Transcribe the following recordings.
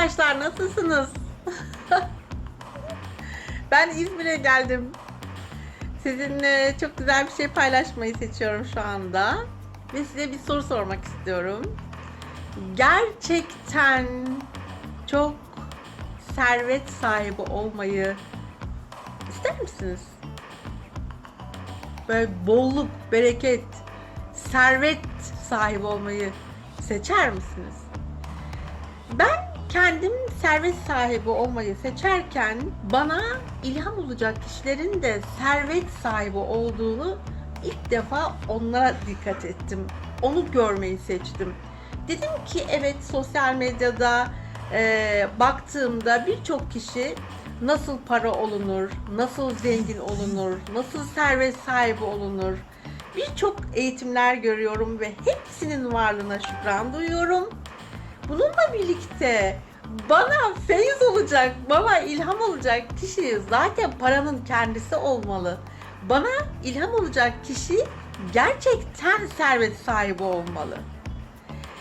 arkadaşlar nasılsınız? ben İzmir'e geldim. Sizinle çok güzel bir şey paylaşmayı seçiyorum şu anda. Ve size bir soru sormak istiyorum. Gerçekten çok servet sahibi olmayı ister misiniz? Böyle bolluk, bereket, servet sahibi olmayı seçer misiniz? Ben kendim servet sahibi olmayı seçerken bana ilham olacak kişilerin de servet sahibi olduğunu ilk defa onlara dikkat ettim. Onu görmeyi seçtim. Dedim ki evet sosyal medyada e, baktığımda birçok kişi nasıl para olunur, nasıl zengin olunur, nasıl servet sahibi olunur. Birçok eğitimler görüyorum ve hepsinin varlığına şükran duyuyorum. Bununla birlikte bana feyiz olacak, bana ilham olacak kişi zaten paranın kendisi olmalı. Bana ilham olacak kişi gerçekten servet sahibi olmalı.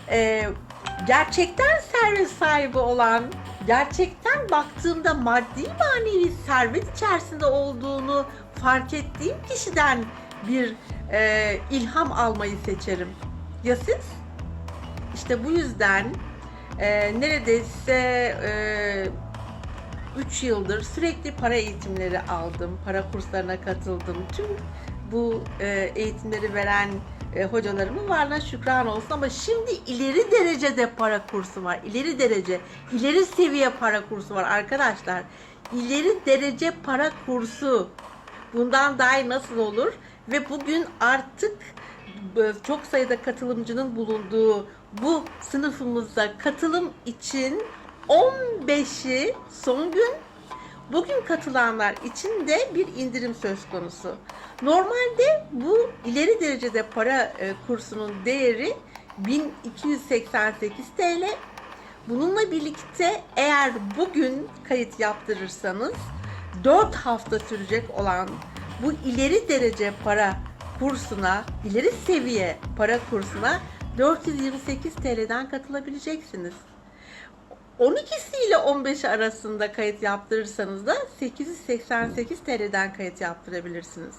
Ee, gerçekten servet sahibi olan, gerçekten baktığımda maddi manevi servet içerisinde olduğunu fark ettiğim kişiden bir e, ilham almayı seçerim. Ya siz? İşte bu yüzden e, neredeyse 3 yıldır sürekli para eğitimleri aldım, para kurslarına katıldım. Tüm bu e, eğitimleri veren e, hocalarımın varlığına şükran olsun ama şimdi ileri derecede para kursu var. İleri derece, ileri seviye para kursu var arkadaşlar. İleri derece para kursu. Bundan daha iyi nasıl olur? Ve bugün artık e, çok sayıda katılımcının bulunduğu bu sınıfımıza katılım için 15'i son gün Bugün katılanlar için de bir indirim söz konusu. Normalde bu ileri derecede para e, kursunun değeri 1288 TL. Bununla birlikte eğer bugün kayıt yaptırırsanız 4 hafta sürecek olan bu ileri derece para kursuna, ileri seviye para kursuna 428 TL'den katılabileceksiniz. 12'si ile 15 arasında kayıt yaptırırsanız da 888 TL'den kayıt yaptırabilirsiniz.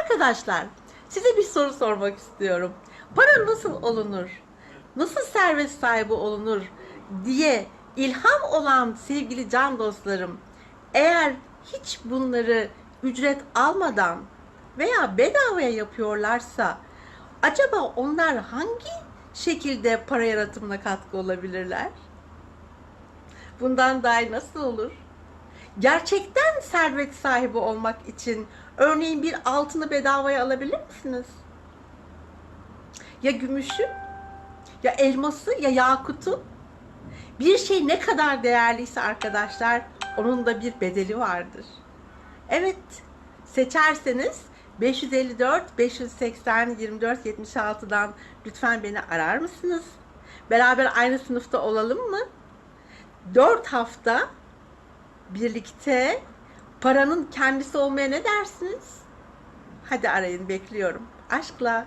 Arkadaşlar size bir soru sormak istiyorum. Para nasıl olunur? Nasıl servet sahibi olunur diye ilham olan sevgili can dostlarım eğer hiç bunları ücret almadan veya bedavaya yapıyorlarsa acaba onlar hangi şekilde para yaratımına katkı olabilirler? Bundan daha nasıl olur? Gerçekten servet sahibi olmak için örneğin bir altını bedavaya alabilir misiniz? Ya gümüşü, ya elması, ya yakutu. Bir şey ne kadar değerliyse arkadaşlar onun da bir bedeli vardır. Evet, seçerseniz 554 580 24 76'dan lütfen beni arar mısınız? Beraber aynı sınıfta olalım mı? 4 hafta birlikte paranın kendisi olmaya ne dersiniz? Hadi arayın bekliyorum. Aşkla.